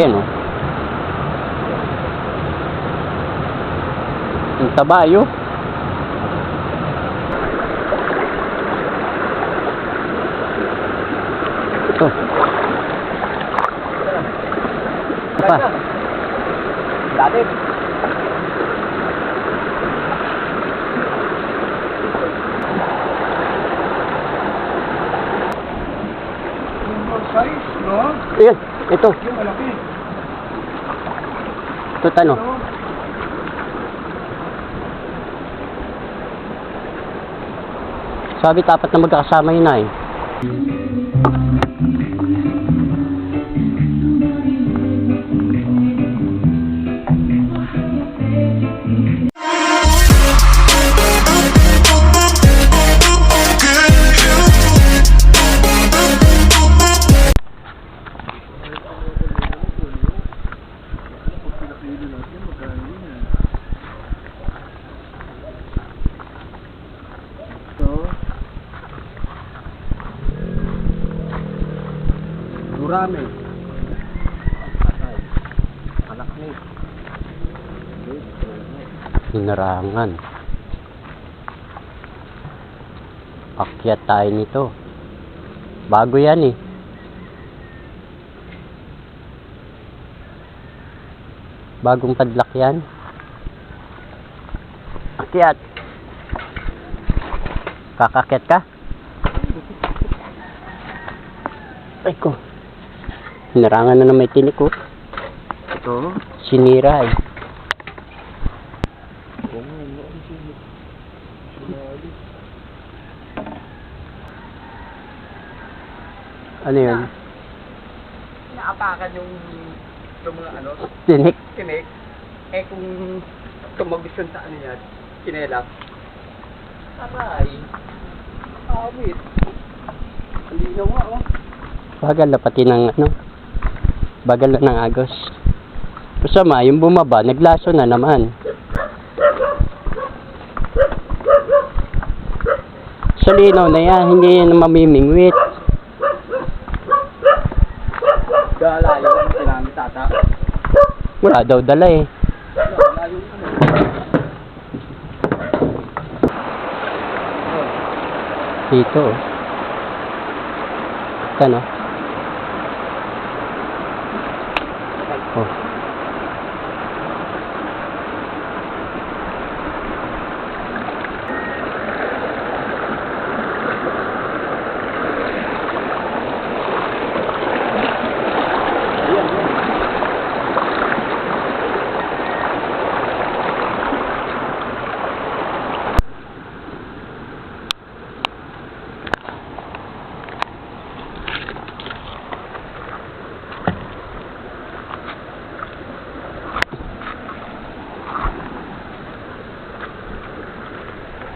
Laki, no? Ang taba, yun. Ito. Pa. Dati. Yung size, no? Ayan, ito. Yung malaki. Ito, tano. No? Sabi dapat na magkakasama yun ay. Ito. Hinarangan. Akyat tayo nito. Bago yan eh. Bagong padlak yan. Akyat. Kakakyat ka? Ay ko. Hinarangan na na may tinik ko. Ito. Sinira eh. Ano yun? Inaapakan yung yung mga ano, Tinik. tinik. Eh kung tumagos yun sa ano yan, kinelap. Aray. Awit. Hindi na nga, oh. Bagal na pati ng ano. Bagal na ng agos. Masama, yung bumaba, naglaso na naman. Sa linaw na yan, hindi yan mamimingwit. Gala yung ano sinabi tata. Wala daw dala eh. Dito. oh. Ano? Oh.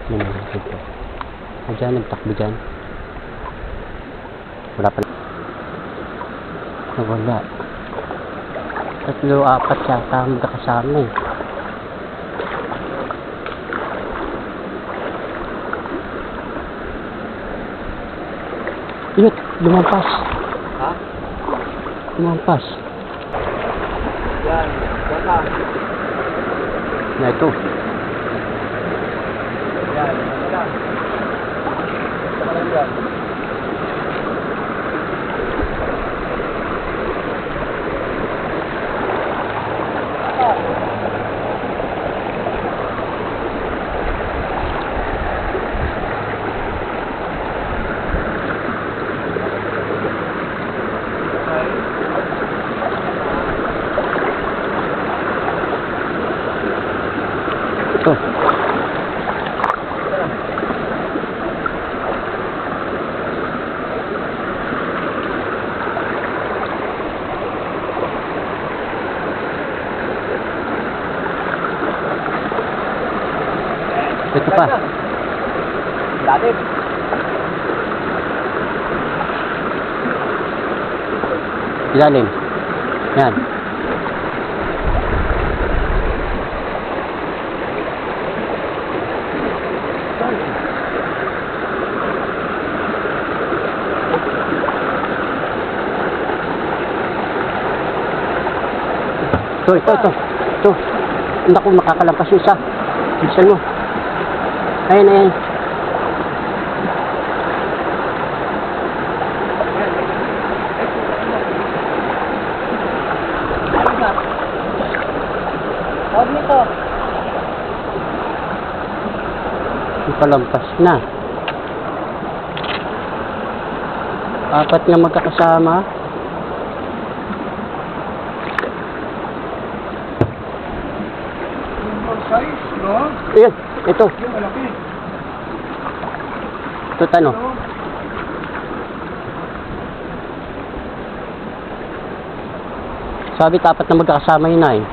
Ano na dito? Ah, dyan, nagtakbo dyan. Wala pa. Ah, wala. Tatlo, apat yata ang magkakasama eh. Yun, lumampas. Ha? Lumampas. Yan. Gala. Na ito. Yan. Gala. Yeah. Ito pa. Dati. Ilalim. Yan. Ito, ito, ito. Ito. Naku, makakalampas yung isa. Bilisan mo. Ayan, ayan. Huwag nito. Ipalampas na. Apat nga magkakasama. Yung size, no? Ayan, ito. Yung tano. No? Sabi tapat na magkakasama yun na eh.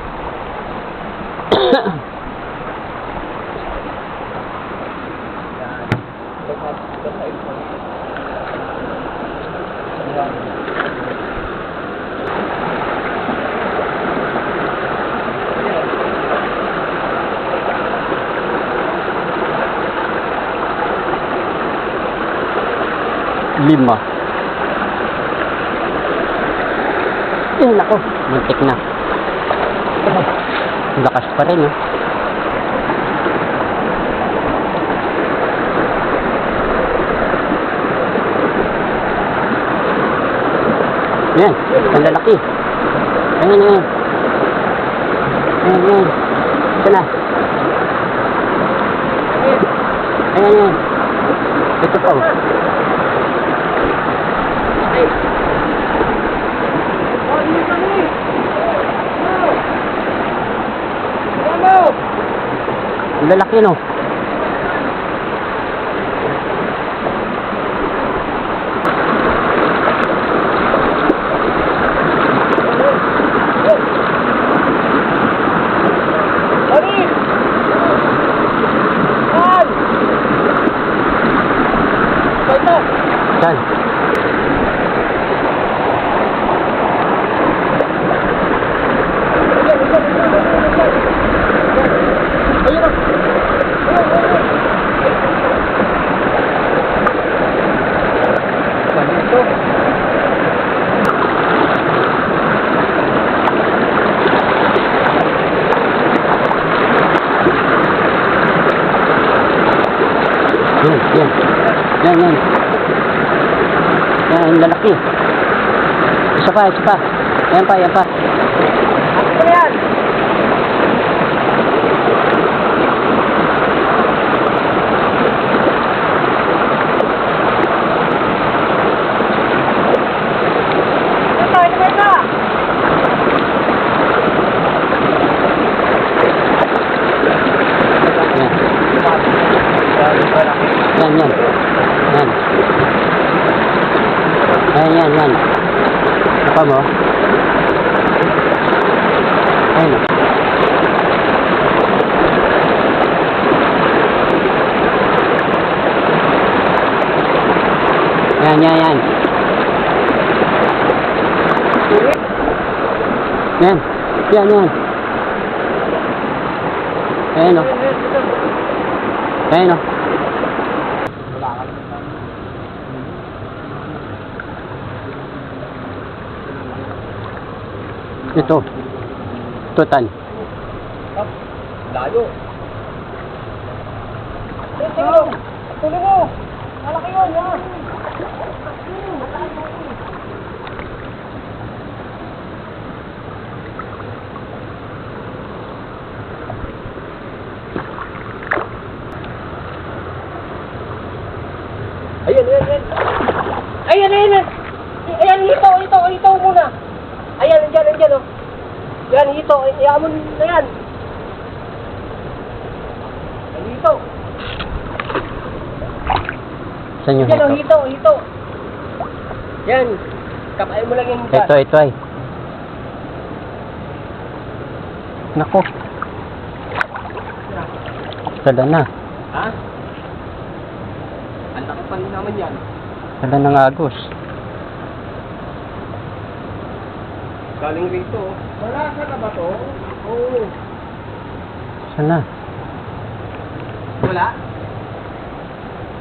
Lima. Eh, nako. Muntik na. Lakas pa rin, eh. Yan, ang lalaki. Ayan, ayan. Ayan, ayan. Ito na. Ayan, ayan. Ito pa, lalaki, no? Ari! Yan! Ito! Saan? Yan, yan. Yan, yan. Yan, ang lalaki. Isa pa, isa pa. Yan pa, yan pa. Ano yan? Yan. Yan, yan. Yan. Yan, yan. Apa mo? Ayun. Yan, yan, yan. Yan. Yan, yan. Ayan o. Ayan o. Ito. Tutan. Layo. Tuloy! Tuloy mo! Malaki yun, yan! Ayan, ayan, ayan. Ayan, ayan, ayan. Ayan, ito, ito, ito muna. Ayan, andyan, andyan, oh. Yan, mo na yan. Ayan, ito. Saan yung Yan, oh, ito? hito, hito. Yan. Kapain mo lang yung gas. Ito, ito ay. Nako. Sada na. Ha? Ang laki pa rin naman yan. Sada ng agos. Galing rito. Wala ka na ba to? Oo. Saan na? Wala?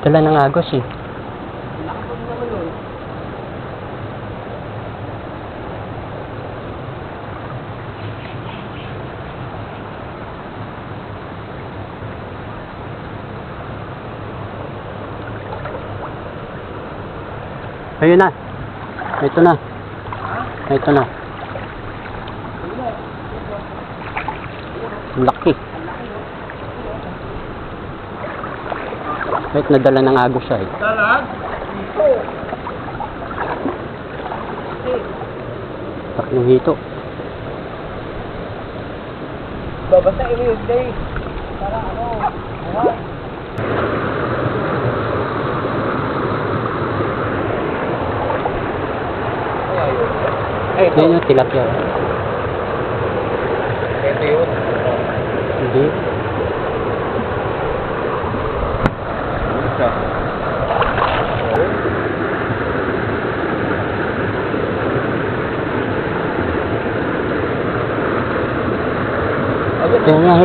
Dala ng agos eh. Nakapag naman nun. Ayun na. Ito na. Ito na. Laki. Kahit nadala ng agos siya eh. Laki ng hito. Babasa ini yung day. Para ano, buhay. Ay, ito. Ayun yung tilapia. Ito yun. Hindi.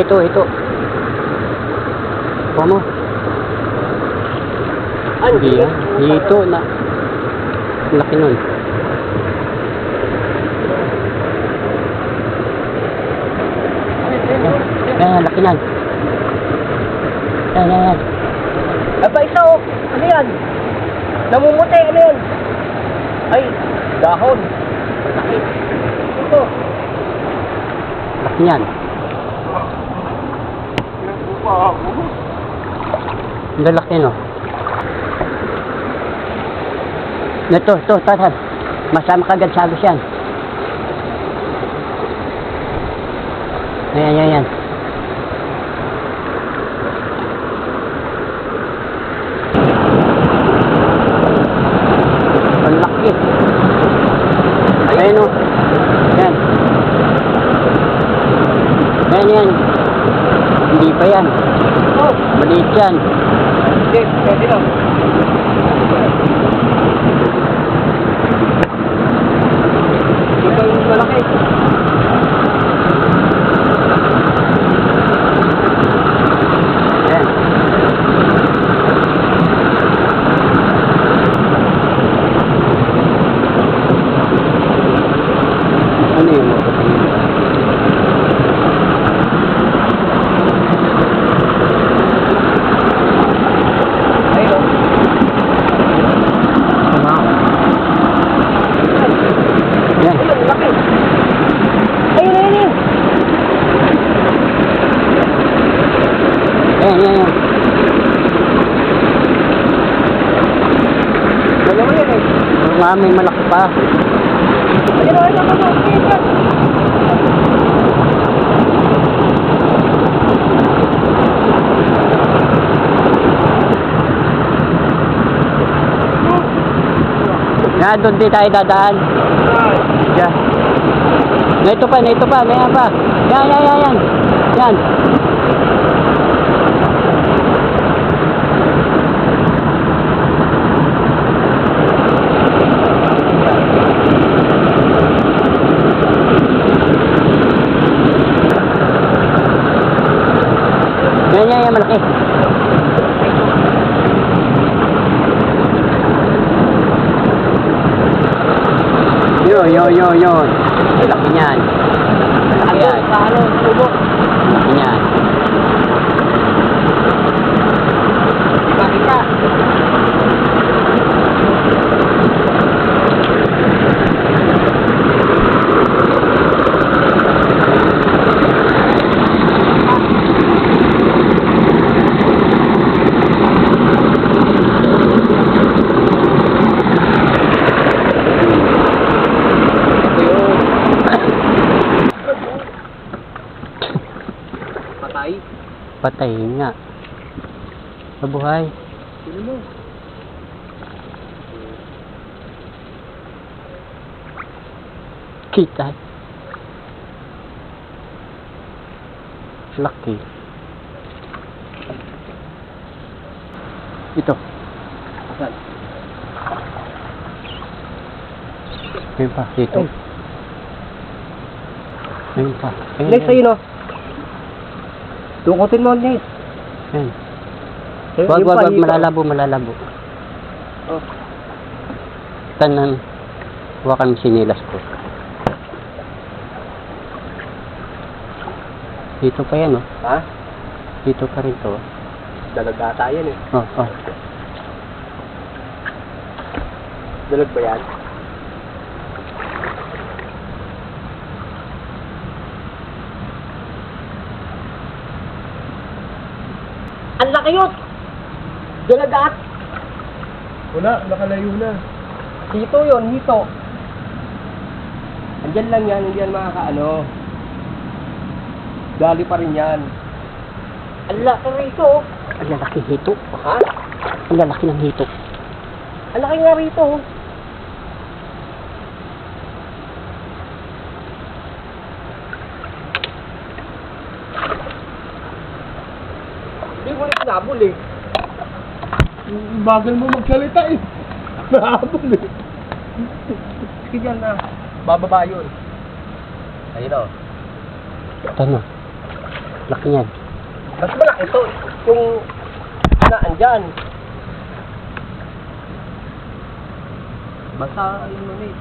Ito, ito. Kuha mo. Hindi. Hito na. Laki nun. Yan, yan, laki. Yan, yan. Aba, isa oh. Ano yan? Namumuti, ano yan? Ay, dahon. Malaki. Ito. Laki yan. Ang lalaki, no? Ito, ito, tatan. Masama kagad sa agos yan. Ayan, ayan, ayan. Ang laki. Ayan, o. Yan. Yan, yan. Hindi pa yan. Oh, Maliit yan. hindi. Pwede lang. Ito yung malaki. Yan. Ano yung Ayun oh. Yan. Ayun, laki. Ayun, ayun, ayun. Yan, yan, yan. Dalawa yan eh. Mga may malaki pa. Ayun, ayun, ayun, ayun, ayun. Yan, doon di tayo dadaan. Yan. Ito pa, ito pa, ganyan pa. Yan, yan, yan, yan. Yan. Yan, yan, yan, malaki. Yun, yun, yun. Laki niyan. Laki yan. Paano? Tubo. Laki niyan. Patay. Patay nga. Sino mo? Kita. Laki. Ito. Asan? Ayun pa. Dito. Ay. Ayun pa. Ayun, Next ayun. ayun oh. Tukutin mo next. Ayun. Ayun, Wag, wag, wag. Malalabo, malalabo. Oh. Tanan. Huwakan mo sinilas ko. Dito pa yan, oh. Ha? Dito pa rin to. oh. Dalagata yan eh. Oh, oh. Dalag ba yan? Ang laki yun! Dalagat! Wala, nakalayo na. Hito yun, hito. Andyan lang yan, hindi yan makakaano. Dali pa rin yan. Ang laki rito. Ang lalaki hito. Ha? Ang lalaki ng hito. Ang laki nga rito. Hindi mo rin sinabol eh. Bagal mo magsalita eh. Nahabol eh. Sige dyan na. Bababa yun. Ayun o. Ano? Laki yan. Mas malaki ito. Yung naan dyan. Basta yun ulit.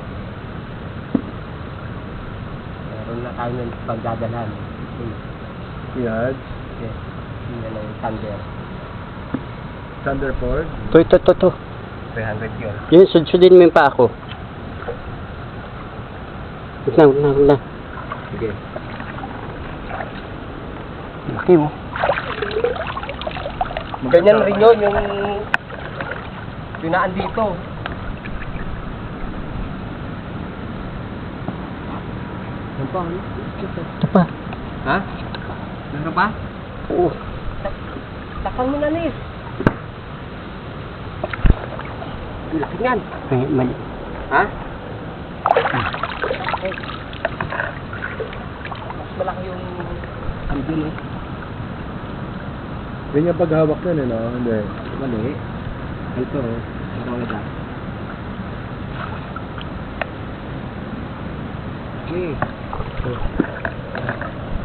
Meron na tayo ng pagdadalhan. Okay. Yan. Yun na yung thunder. Thunderford. To, ito, to, to. 300 yun. Yun, sudsudin mo yung pa ako. Huwag na, huwag na, huwag na. Sige. Laki mo. Ganyan rin yun, yung yung naan dito. Ano pa? Ano? Ito pa. Ha? Meron pa? Oo. Takpan mo na, Nis. Ang Laki yan. May, mali. Ha? Okay. Mas malaki yung andun eh. Ganyan paghawak nun eh, no? Hindi. Mali. Ito, parang ito. Okay.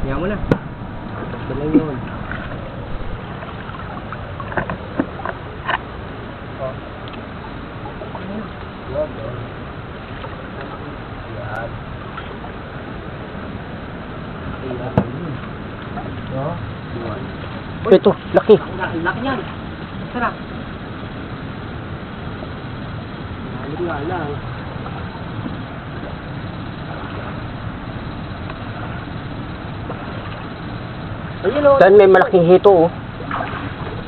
Kaya mo na. Ito lang yun. Oh. Wag, oh. Yan. Ayan. No? Yan. Ito, laki. Laki niyan. Sarap. Lalim nga lang. Ayun o. Saan may malaking hito, oh.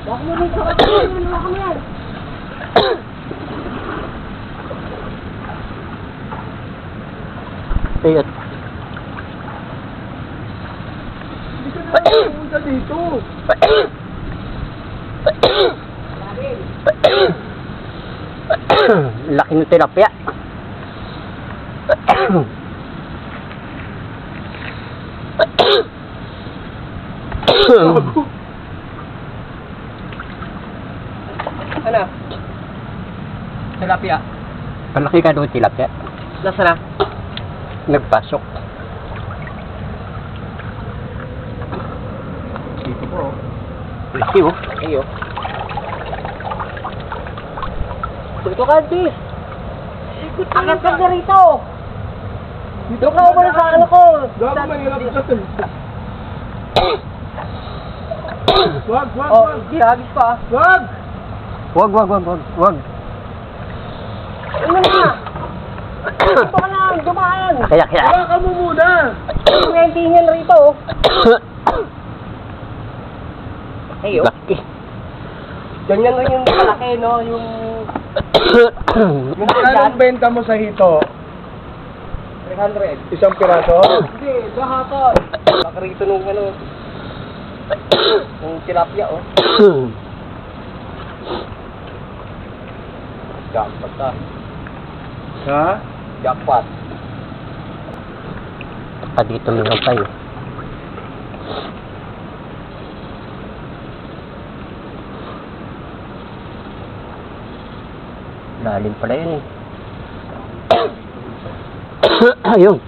Baka mo rin sa kapatid. Baka mo yan. Ayun. Punta dito. laki ng tilapia. Ano? Tilapia. Malaki ka doon tilapia. Nasa na? Nagpasok. Dito po. Laki, oh. Iyo. Dito ka, Antis. Angat ka na rito. Dito ka umano sa ano ko. Gago mahirap ka. Wag, wag, Oh, wag. pa. Wag! Wag, wag, wag, wag, wag. Ano na? Dito ka na, dumaan. Kaya, kaya. Wala ka mo muna! Yung tingin rito. Ayo. Laki. Ganyan rin yung kalaki, no? Yung... Yung Anong benta mo sa hito? 300. Isang piraso? Hindi, lahat. Baka rito nung ano... Yung tilapia, oh. Jackpot ah. Ha? Jackpot. pa dito meron pa Lalim pala yun eh. Ayun.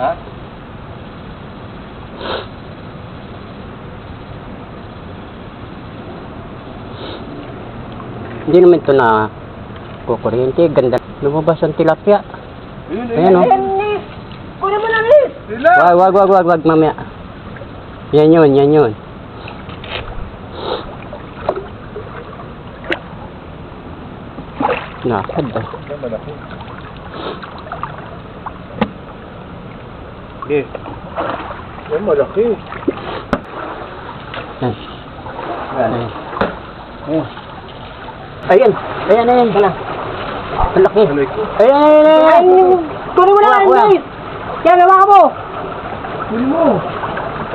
Ha? Hindi naman ito na kukuryente. Ganda. Lumabas ang tilapia. Ayun, Ayan oh. Nis! Kunin mo na! Sila! Wag, wag, wag, wag, wag, mamaya. Yan yun, yan yun. Nakad ah. Yan, malaki. Okay. Yan, malaki. Ay. Yan. Ay. Ayan. Ayan, ayan. Wala. Malaki. Malaki ko. Ayan, ayan, ayan. ayan. Kunin mo na, Kuya, kuya. Andres! Yan, hawakan mo! Huli mo.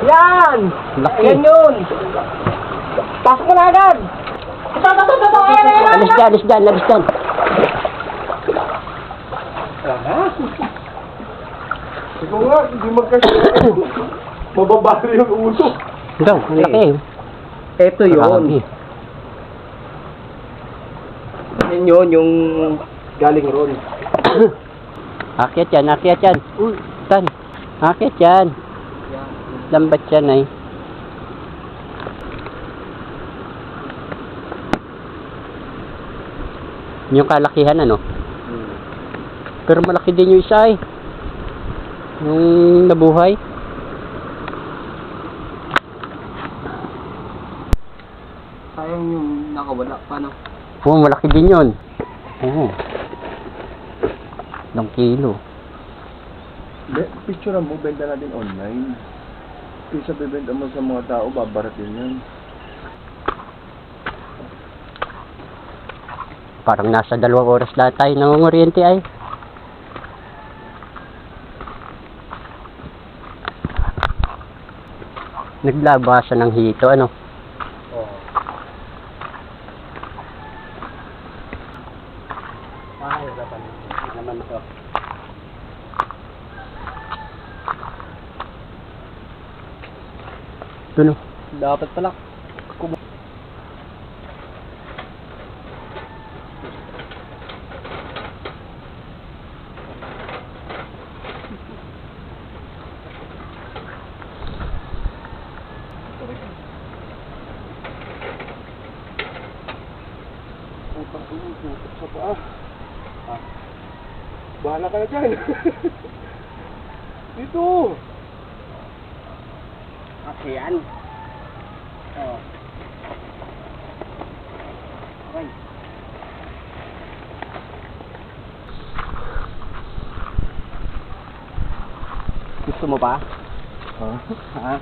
Yan! Laki. Yan yun! Pasok mo na agad! Ito, ito, ito, ito! Ayan, ayan, ayan! Alis dyan, alis dyan, alis dyan. Ikaw nga, hindi magkasya. Mababali yung uso. Ito, ang laki. Ito Marami. yun. Yan yun, yung galing ron. Akyat yan, akyat yan. Uy, tan. Akyat yan. Lambat yan ay. Yung kalakihan ano. Pero malaki din yung isa eh. Yung nabuhay. Sayang yung nakawala. Paano? Oo, malaki din yun. Oo. Ilang kilo. Hindi, picture mo, benta natin online. Kaysa bibenta mo sa mga tao, babaratin yan. Parang nasa dalawang oras lahat tayo nangunguryente ay. Naglabasan ng hito, ano? Oo. Ay, dapat naman to. Ito no. Dapat pala. Putang ina, tutok sa paa. Ah. Bahala ka na dyan. Dito. Okay, yan. Oo. Okay. Gusto mo pa? Ha? Ha?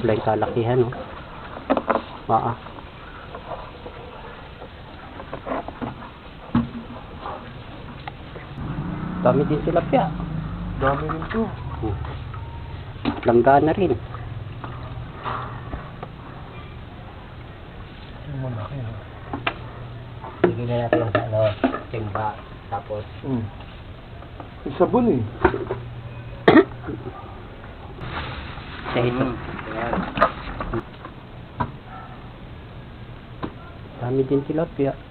Yung kalakihan, no? Maa. Dami din sila pya. Dami rin to. Langgana rin. Ang malaki ha. Bigyan natin sa ano, timba. Tapos, Hmm. May sabon eh. Sa ito. Ayan. Dami din sila pya.